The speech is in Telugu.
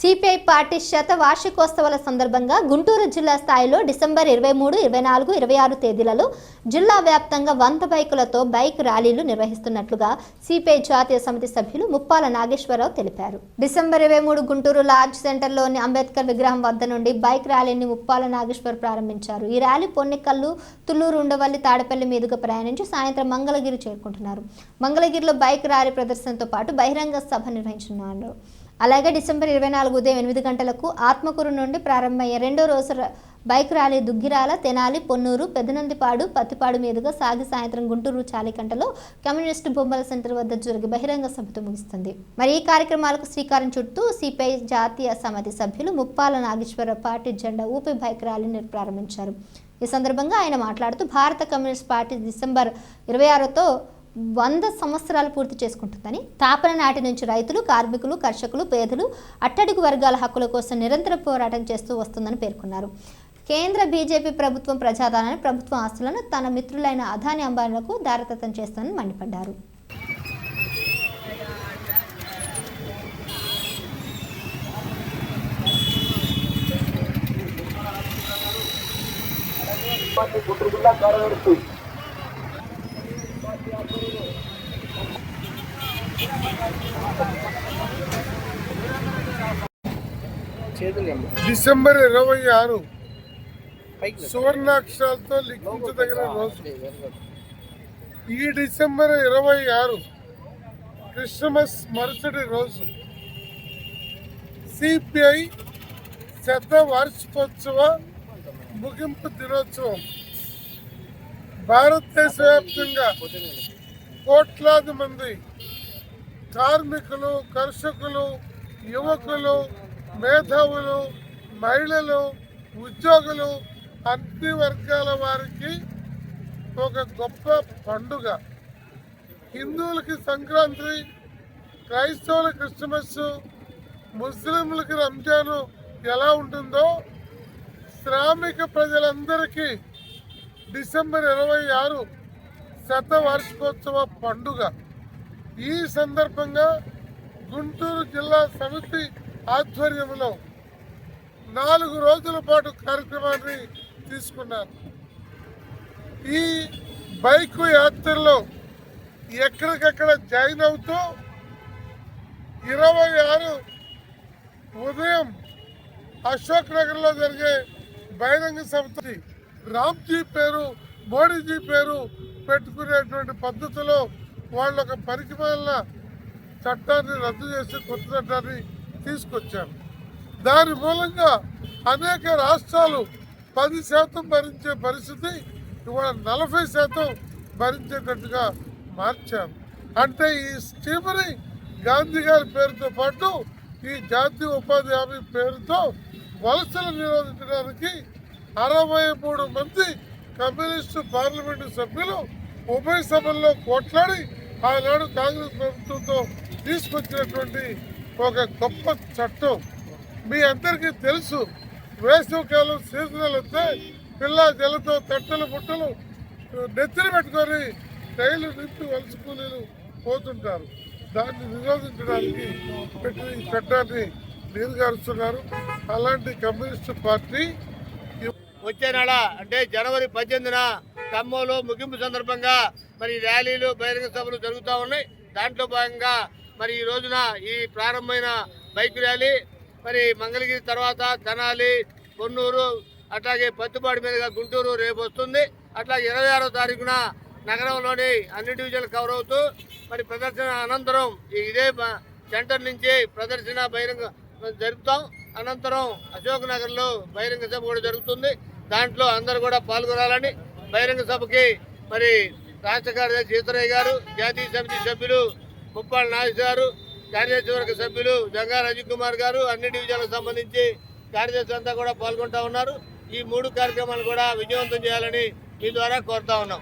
సిపిఐ పార్టీ శత వార్షికోత్సవాల సందర్భంగా గుంటూరు జిల్లా స్థాయిలో డిసెంబర్ ఇరవై మూడు ఇరవై నాలుగు ఇరవై ఆరు తేదీలలో జిల్లా వ్యాప్తంగా వంద బైకులతో బైక్ ర్యాలీలు నిర్వహిస్తున్నట్లుగా సిపిఐ జాతీయ సమితి సభ్యులు ముప్పాల నాగేశ్వరరావు తెలిపారు. డిసెంబర్ ఇరవై మూడు గుంటూరు లార్జ్ సెంటర్లోని అంబేద్కర్ విగ్రహం వద్ద నుండి బైక్ ర్యాలీని ముప్పాల నాగేశ్వర్ ప్రారంభించారు. ఈ ర్యాలీ పొన్నికల్లు తుళ్ళూరు ఉండవల్లి తాడపల్లి మీదుగా ప్రయాణించి సాయంత్రం మంగళగిరి చేరుకుంటున్నారు. మంగళగిరిలో బైక్ ర్యాలీ ప్రదర్శనతో పాటు బహిరంగ సభ నిర్వహించనున్నారు. అలాగే డిసెంబర్ ఇరవై నాలుగు ఉదయం ఎనిమిది గంటలకు ఆత్మకూరు నుండి ప్రారంభమయ్యే రెండో రోజు బైక్ ర్యాలీ దుగ్గిరాల తెనాలి పొన్నూరు పెదనందిపాడు పత్తిపాడు మీదుగా సాగి సాయంత్రం గుంటూరు చాలికంటలో కమ్యూనిస్టు బొమ్మల సెంటర్ వద్ద జరిగే బహిరంగ సభతో ముగుస్తుంది. మరి ఈ కార్యక్రమాలకు శ్రీకారం చుట్టూ సిపిఐ జాతీయ సమితి సభ్యులు ముప్పాల నాగేశ్వర పార్టీ జెండా ఊపి బైక్ ర్యాలీని ప్రారంభించారు. ఈ సందర్భంగా ఆయన మాట్లాడుతూ భారత కమ్యూనిస్ట్ పార్టీ డిసెంబర్ ఇరవై ఆరుతో వంద సంవత్సరాలు పూర్తి చేసుకుంటుందని తాపన నాటి నుంచి రైతులు కార్మికులు కర్షకులు పేదలు అట్టడుగు వర్గాల హక్కుల కోసం నిరంతర పోరాటం చేస్తూ వస్తుందని పేర్కొన్నారు. కేంద్ర బీజేపీ ప్రభుత్వం ప్రజాదానాన్ని ప్రభుత్వ ఆస్తులను తన మిత్రులైన అదాని అంబానీలకు దారతత్వం చేస్తుందని మండిపడ్డారు. పార్టీ గుంటూరు జిల్లా కార్యదర్శి డిసెంబర్ ఇరవై ఆరు. సువర్ణాక్షరాలతో లిఖించదగిన రోజు. ఈ డిసెంబర్ ఇరవై ఆరు క్రిస్మస్ మరుసటి రోజు సిపిఐ శత వార్షికోత్సవ ముగింపు దినోత్సవం భారతదేశ వ్యాప్తంగా కోట్లాది మంది కార్మికులు కర్షకులు యువకులు మేధావులు మహిళలు ఉద్యోగులు అన్ని వర్గాల వారికి ఒక గొప్ప పండుగ. హిందువులకి సంక్రాంతి క్రైస్తవుల క్రిస్మస్ ముస్లింలకి రంజాను ఎలా ఉంటుందో శ్రామిక ప్రజలందరికీ డిసెంబర్ ఇరవై ఆరు శతవార్షికోత్సవ పండుగ. ఈ సందర్భంగా గుంటూరు జిల్లా సమితి ఆధ్వర్యంలో నాలుగు రోజుల పాటు కార్యక్రమాన్ని తీసుకున్నారు. ఈ బైక్ యాత్రలో ఎక్కడికక్కడ జాయిన్ అవుతూ ఇరవై ఆరు ఉదయం అశోక్ నగర్లో జరిగే బహిరంగ సమితి రామ్జీ పేరు మోడీజీ పేరు పెట్టుకునేటువంటి పద్ధతిలో వాళ్ళు ఒక పరికమైన చట్టాన్ని రద్దు చేసి కొత్త చట్టాన్ని తీసుకొచ్చారు. దాని మూలంగా అనేక రాష్ట్రాలు పది శాతం భరించే పరిస్థితి ఇవాళ నలభై శాతం భరించేటట్టుగా మార్చారు. అంటే ఈ స్కీమ్ని గాంధీ గారి పేరుతో పాటు ఈ జాతీయ ఉపాధి హామీ పేరుతో వలసలు నిరోధించడానికి అరవై మూడు మంది కమ్యూనిస్టు పార్లమెంటు సభ్యులు ఉభయ సభల్లో కొట్లాడి ఆనాడు కాంగ్రెస్ ప్రభుత్వంతో తీసుకొచ్చినటువంటి ఒక గొప్ప చట్టం. మీ అందరికీ తెలుసు వేసవికాలం సీజనల్ వస్తే పిల్ల జలతో తట్టలు బుట్టలు నెత్తిన పెట్టుకొని రైలు నింపి వలస కూలీలు పోతుంటారు. దాన్ని నిరోధించడానికి పెట్టిన ఈ చట్టాన్ని నీరుగారుస్తున్నారు అలాంటి కమ్యూనిస్టు పార్టీ వచ్చే నెల అంటే జనవరి పద్దెనిమిదిన ఖమ్మంలో ముగింపు సందర్భంగా మరి ర్యాలీలు బహిరంగ సభలు జరుగుతూ ఉన్నాయి. దాంట్లో భాగంగా మరి ఈ రోజున ఈ ప్రారంభమైన బైక్ ర్యాలీ మరి మంగళగిరి తర్వాత తెనాలి కొన్నూరు అట్లాగే పత్తిపాడు మీదుగా గుంటూరు రేపు వస్తుంది. అట్లాగే ఇరవై ఆరో తారీఖున నగరంలోని అన్ని డివిజన్లు కవర్ అవుతూ మరి ప్రదర్శన అనంతరం ఇదే సెంటర్ నుంచి ప్రదర్శన బహిరంగ జరుపుతాం. అనంతరం అశోక్ నగర్లో బహిరంగ సభ కూడా జరుగుతుంది. దాంట్లో అందరూ కూడా పాల్గొనాలని బహిరంగ సభకి మరి రాష్ట్ర కార్యదర్శి సీతరయ్య గారు జాతీయ సమితి సభ్యులు ముప్పాళ్ళ నాగేష్ గారు కార్యదర్శి వర్గ సభ్యులు జంగా రజిత్ కుమార్ గారు అన్ని డివిజన్లకు సంబంధించి కార్యదర్శి అంతా కూడా పాల్గొంటా ఉన్నారు. ఈ మూడు కార్యక్రమాలు కూడా విజయవంతం చేయాలని మీ ద్వారా కోరుతా ఉన్నాం.